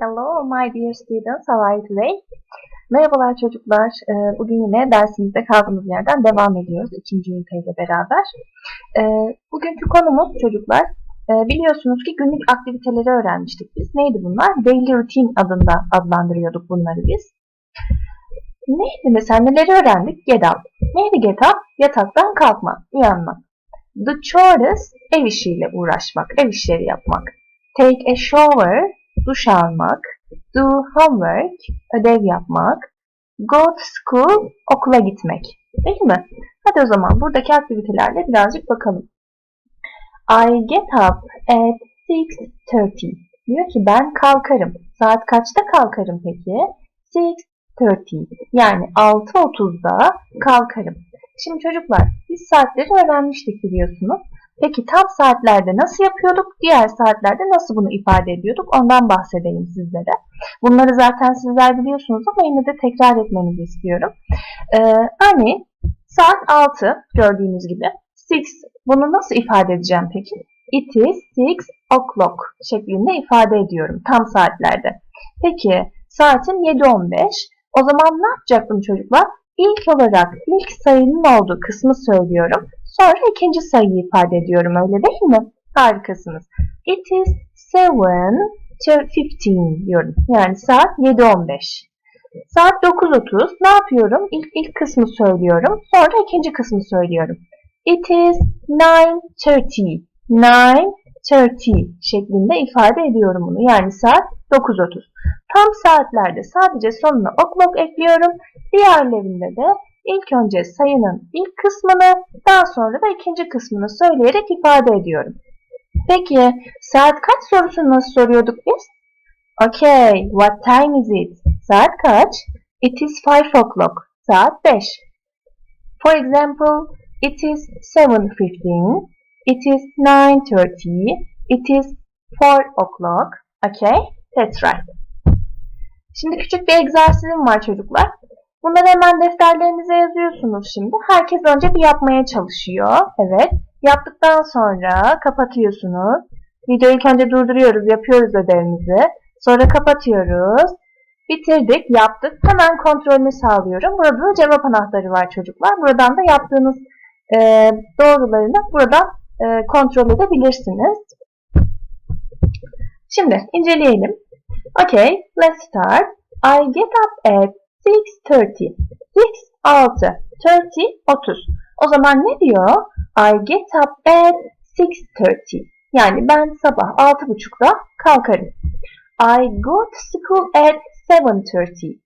Hello my dear students, how are you today? Merhabalar çocuklar. Ee, Bugün yine dersimizde kaldığımız yerden devam ediyoruz ikinci üniteyle beraber. Ee, Bugünkü konumuz çocuklar, e, biliyorsunuz ki günlük aktiviteleri öğrenmiştik biz. Neydi bunlar? Daily routine adında adlandırıyorduk bunları biz. Neydi mesela neleri öğrendik? Get up. Neydi get up? Yataktan kalkmak, uyanmak. The chores, ev işiyle uğraşmak, ev işleri yapmak. Take a shower, duş almak. Do homework, ödev yapmak. Go to school, okula gitmek. Değil mi? Hadi o zaman buradaki aktivitelerle birazcık bakalım. I get up at 6.30. Diyor ki ben kalkarım. Saat kaçta kalkarım peki? 6.30. Yani 6.30'da kalkarım. Şimdi çocuklar biz saatleri öğrenmiştik biliyorsunuz. Peki tam saatlerde nasıl yapıyorduk? Diğer saatlerde nasıl bunu ifade ediyorduk? Ondan bahsedeyim sizlere. Bunları zaten sizler biliyorsunuz ama yine de tekrar etmenizi istiyorum. Ee, örneğin saat 6 gördüğünüz gibi. 6 bunu nasıl ifade edeceğim peki? It is 6 o'clock şeklinde ifade ediyorum tam saatlerde. Peki saatim 7.15. O zaman ne yapacaktım çocuklar? İlk olarak ilk sayının olduğu kısmı söylüyorum. Sonra ikinci sayıyı ifade ediyorum öyle değil mi? Harikasınız. It is 7.15 diyorum. Yani saat 7.15. Saat 9.30 ne yapıyorum? İlk, ilk kısmı söylüyorum. Sonra ikinci kısmı söylüyorum. It is 9.30. 9.30 şeklinde ifade ediyorum bunu. Yani saat 9.30. Tam saatlerde sadece sonuna o'clock ekliyorum. Diğerlerinde de ilk önce sayının ilk kısmını daha sonra da ikinci kısmını söyleyerek ifade ediyorum. Peki saat kaç sorusunu nasıl soruyorduk biz? Okay, what time is it? Saat kaç? It is 5 o'clock. Saat 5. For example, it is 7.15. It is 9.30. It is 4 o'clock. Okay, that's right. Şimdi küçük bir egzersizim var çocuklar. Bunları hemen defterlerinize yazıyorsunuz şimdi. Herkes önce bir yapmaya çalışıyor. Evet. Yaptıktan sonra kapatıyorsunuz. Videoyu ilk önce durduruyoruz, yapıyoruz ödevimizi. Sonra kapatıyoruz. Bitirdik, yaptık. Hemen kontrolünü sağlıyorum. Burada da cevap anahtarı var çocuklar. Buradan da yaptığınız e, doğrularını buradan e, kontrol edebilirsiniz. Şimdi inceleyelim. Okay, let's start. I get up at 6.30. 6, 6. 30, 30. O zaman ne diyor? I get up at 6.30. Yani ben sabah 6.30'da kalkarım. I go to school at 7.30.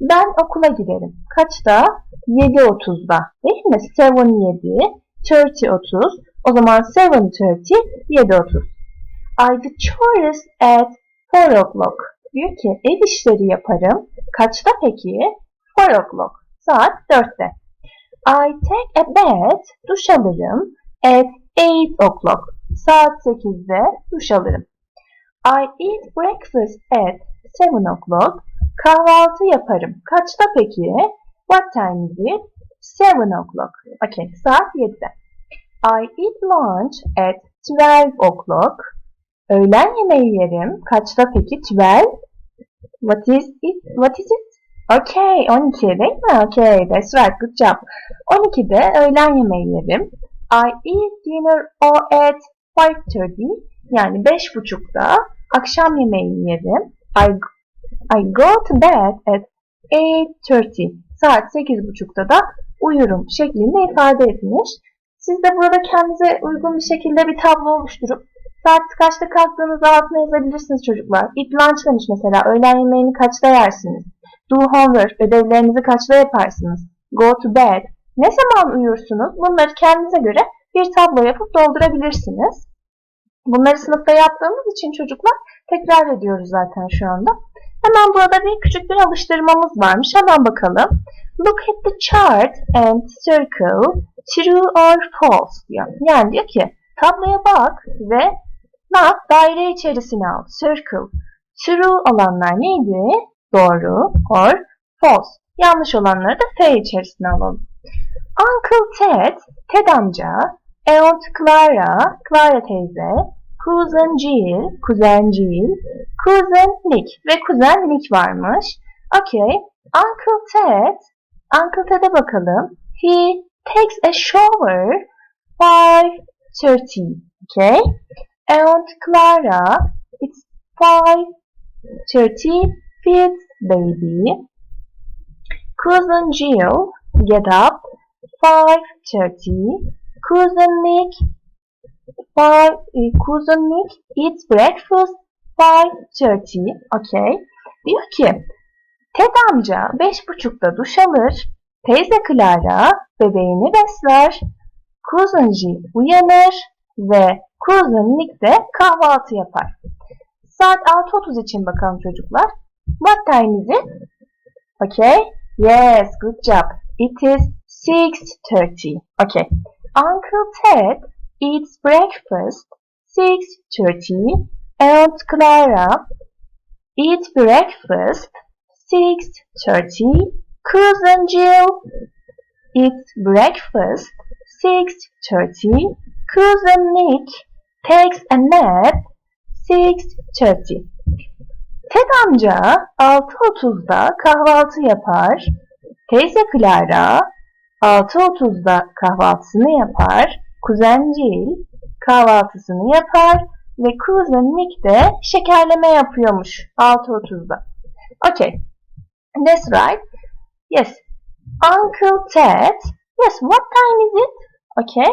Ben okula giderim. Kaçta? 7.30'da. Değil mi? 7, 7, 30, 30. O zaman 7.30, 7.30. I do chores at 4 o'clock. Diyor ki ev işleri yaparım. Kaçta peki? 4 o'clock. Saat 4'te. I take a bath. Duş alırım. At 8 o'clock. Saat 8'de duş alırım. I eat breakfast at 7 o'clock. Kahvaltı yaparım. Kaçta peki? What time is it? 7 o'clock. Okay, saat 7'de. I eat lunch at 12 o'clock. Öğlen yemeği yerim. Kaçta peki? 12. What is it? What is it? Okay, 12 değil mi? Okay, that's right. Good job. 12'de öğlen yemeği yerim. I eat dinner at 5.30. Yani 5.30'da akşam yemeği yerim. I, I go to bed at 8.30. Saat 8.30'da da uyurum şeklinde ifade etmiş. Siz de burada kendinize uygun bir şekilde bir tablo oluşturup saat kaçta kalktığınızı altına yazabilirsiniz çocuklar. Eat lunch demiş mesela. Öğlen yemeğini kaçta yersiniz? Do homework. Ödevlerinizi kaçta yaparsınız? Go to bed. Ne zaman uyursunuz? Bunları kendinize göre bir tablo yapıp doldurabilirsiniz. Bunları sınıfta yaptığımız için çocuklar tekrar ediyoruz zaten şu anda. Hemen burada bir küçük bir alıştırmamız varmış. Hemen bakalım. Look at the chart and circle true or false diyor. Yani diyor ki tabloya bak ve yap? Daire içerisine al. Circle. True olanlar neydi? Doğru. Or false. Yanlış olanları da F içerisine alalım. Uncle Ted, Ted amca, Aunt Clara, Clara teyze, Cousin Jill, kuzen Jill, cousin Nick ve kuzen Nick varmış. Okay. Uncle Ted, Uncle Ted'e bakalım. He takes a shower 5.30. Okay. Aunt Clara, it's 5.30 feeds baby. Cousin Jill, get up 5.30. Cousin Nick, five, uh, cousin Nick eats breakfast 5.30. Okay. Diyor ki, Ted amca beş buçukta duş alır, teyze Clara bebeğini besler, cousin Jill uyanır ve cousin Nick de kahvaltı yapar. Saat 6.30 için bakalım çocuklar. What time is it? Okay. Yes, good job. It is 6.30. Okay. Uncle Ted eats breakfast 6.30. Aunt Clara eats breakfast 6.30. Cousin Jill eats breakfast 6.30. Cousin Nick takes a nap 6.30. Ted amca 6.30'da kahvaltı yapar. Teyze Clara 6.30'da kahvaltısını yapar. Kuzen Jill kahvaltısını yapar. Ve Cousin Nick de şekerleme yapıyormuş 6.30'da. Okay. That's right. Yes. Uncle Ted. Yes, what time is it? Okay.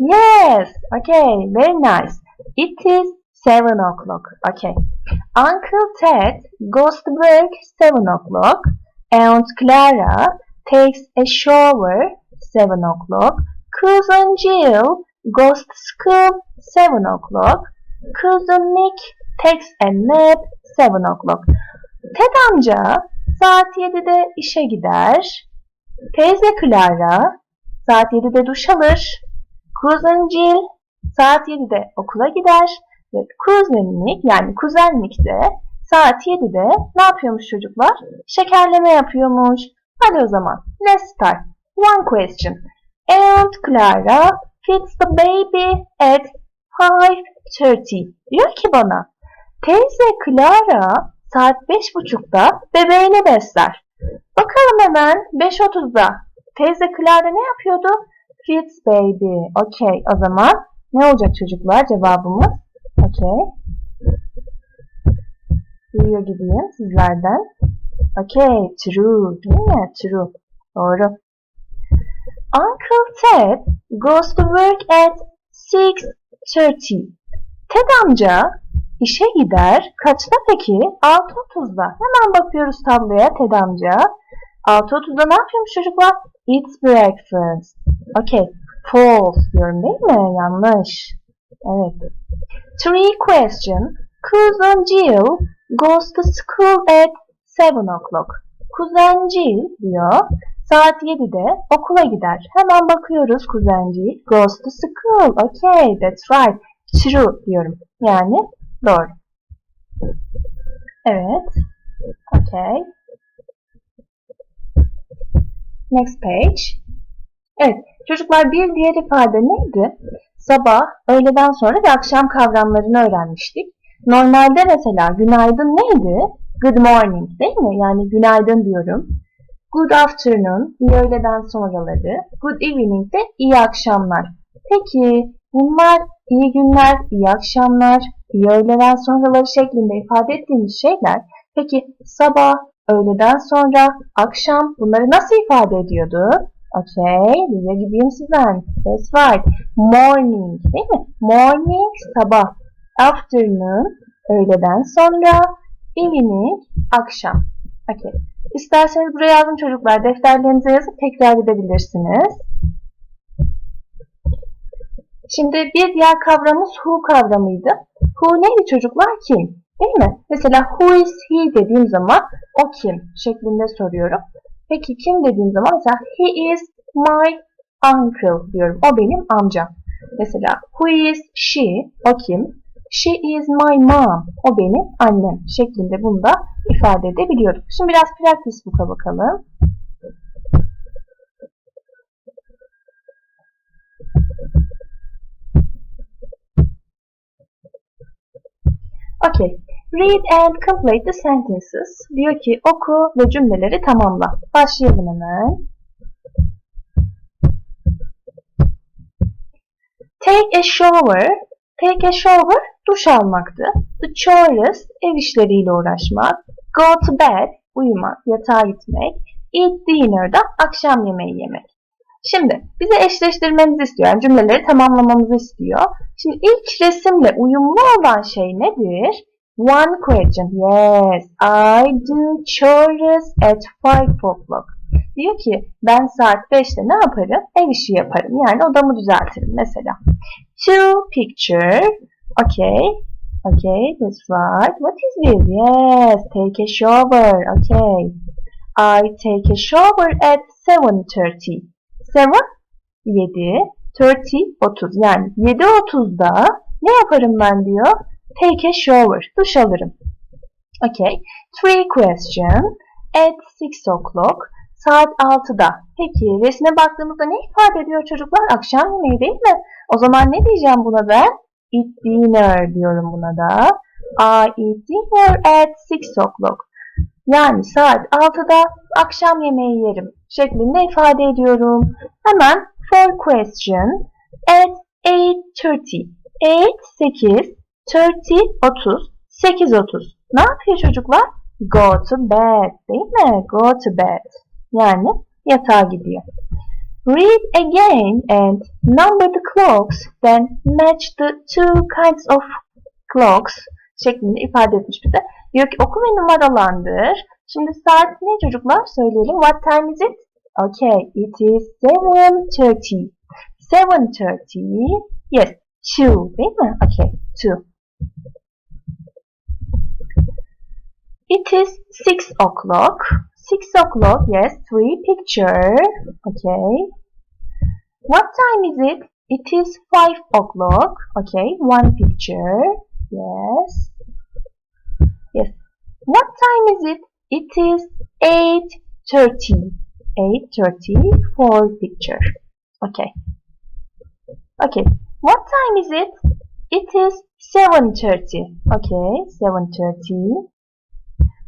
Yes. Okay, very nice. It is 7 o'clock. Okay. Uncle Ted goes to work 7 o'clock. Aunt Clara takes a shower 7 o'clock. Cousin Jill goes to school 7 o'clock. Cousin Nick takes a nap 7 o'clock. Ted amca saat 7'de işe gider. Teyze Clara saat 7'de duş alır. Cousin Jill saat 7'de okula gider. Ve Nick yani kuzen Nick de saat 7'de ne yapıyormuş çocuklar? Şekerleme yapıyormuş. Hadi o zaman let's start. One question. Aunt Clara feeds the baby at 5.30. Diyor ki bana teyze Clara saat 5.30'da bebeğini besler. Bakalım hemen 5.30'da teyze Clara ne yapıyordu? Feeds baby. Okey o zaman ne olacak çocuklar cevabımız? Okey. Duyuyor gibiyim sizlerden. Okey, true değil mi? True. Doğru. Uncle Ted goes to work at 6.30. Ted amca işe gider. Kaçta peki? 6.30'da. Hemen bakıyoruz tabloya Ted amca. 6.30'da ne yapıyormuş çocuklar? Eats breakfast. Okey. False diyorum değil mi? Yanlış. Evet. Three question. Cousin Jill goes to school at 7 o'clock. Kuzen Jill diyor saat 7'de okula gider. Hemen bakıyoruz kuzen Jill goes to school. Okay, that's right. True diyorum. Yani doğru. Evet. Okay. Next page. Evet. Çocuklar bir diğer ifade neydi? Sabah, öğleden sonra ve akşam kavramlarını öğrenmiştik. Normalde mesela günaydın neydi? Good morning değil mi? Yani günaydın diyorum. Good afternoon, iyi öğleden sonraları. Good evening de iyi akşamlar. Peki bunlar iyi günler, iyi akşamlar, iyi öğleden sonraları şeklinde ifade ettiğimiz şeyler. Peki sabah, öğleden sonra, akşam bunları nasıl ifade ediyordu? Okay, duyuyor gibiyim sizden. That's right. Morning değil mi? Morning sabah. Afternoon öğleden sonra. Evening akşam. Okay. İsterseniz buraya yazın çocuklar. Defterlerinize yazıp tekrar edebilirsiniz. Şimdi bir diğer kavramımız who kavramıydı. Who neydi çocuklar? Kim? Değil mi? Mesela who is he dediğim zaman o kim şeklinde soruyorum. Peki kim dediğim zaman mesela he is my uncle diyorum. O benim amcam. Mesela who is she? O kim? She is my mom. O benim annem şeklinde bunu da ifade edebiliyorum. Şimdi biraz practice book'a bakalım. Okay. Read and complete the sentences. Diyor ki oku ve cümleleri tamamla. Başlayalım hemen. Take a shower. Take a shower duş almaktı. The chores ev işleriyle uğraşmak. Go to bed uyumak, yatağa gitmek. Eat dinner da akşam yemeği yemek. Şimdi bize eşleştirmemizi istiyor. Yani cümleleri tamamlamamızı istiyor. Şimdi ilk resimle uyumlu olan şey nedir? One question. Yes, I do chores at five o'clock. Diyor ki ben saat 5'te ne yaparım? Ev işi yaparım. Yani odamı düzeltirim mesela. Two picture. Okay. Okay, that's right. What is this? Yes, take a shower. Okay. I take a shower at 7.30. 7, 7, 30, 30. Yani 7.30'da ne yaparım ben diyor? Take a shower. Duş alırım. Okay. Three question. At 6 o'clock. Saat 6'da. Peki resme baktığımızda ne ifade ediyor çocuklar? Akşam yemeği değil mi? O zaman ne diyeceğim buna ben? Eat dinner diyorum buna da. I eat dinner at 6 o'clock. Yani saat 6'da akşam yemeği yerim şeklinde ifade ediyorum. Hemen for question at 8.30. 8, 8, 30, 30, 8, 30. Ne yapıyor çocuklar? Go to bed değil mi? Go to bed. Yani yatağa gidiyor. Read again and number the clocks, then match the two kinds of clocks şeklinde ifade etmiş bize. Diyor ki oku ve numaralandır. Şimdi saat ne çocuklar? Söyleyelim. What time is it? Okay, it is 7.30. 7.30. Yes, 2 değil mi? Okay, 2. It is 6 o'clock. 6 o'clock, yes, 3 picture. Okay. What time is it? It is 5 o'clock. Okay, 1 picture. Yes. Yes. What time is it? It is 8.30. 8.30 for picture. Okay. Okay. What time is it? It is 7.30. Okay, 7.30.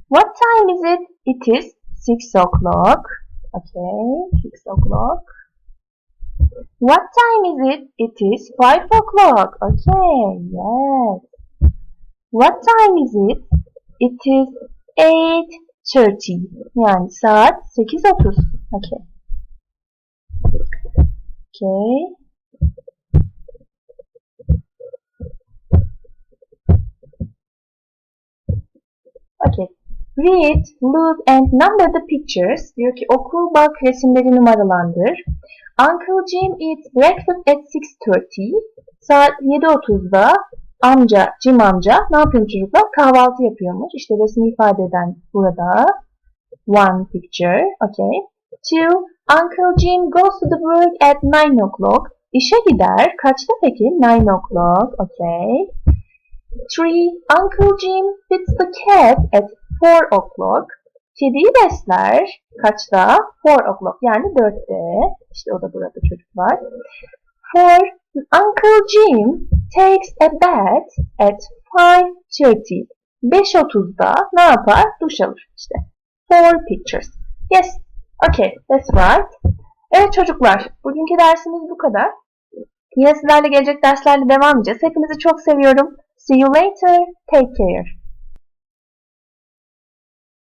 What time is it? It is 6 o'clock. Okay, 6 o'clock. What time is it? It is 5 o'clock. Okay, yes. What time is it? It is 8.30. Yani saat 8.30. Okay. Okay. Okay. Read, look and number the pictures. Diyor ki oku, bak, resimleri numaralandır. Uncle Jim eats breakfast at 6.30. Saat 7.30'da amca, Jim amca ne yapıyor çocuklar? Kahvaltı yapıyormuş. İşte resmi ifade eden burada. One picture. Okay. Two, Uncle Jim goes to the work at 9 o'clock. İşe gider. Kaçta peki? 9 o'clock. Okay. Three, Uncle Jim feeds the cat at 4 o'clock. Kediyi besler. Kaçta? 4 o'clock. Yani 4'te. İşte o da burada çocuklar. Four, Uncle Jim takes a bath at 5.30. 5.30'da ne yapar? Duş alır. İşte. Four pictures. Yes. Okay. That's right. Evet çocuklar. Bugünkü dersimiz bu kadar. Yine sizlerle gelecek derslerle devam edeceğiz. Hepinizi çok seviyorum. See you later. Take care.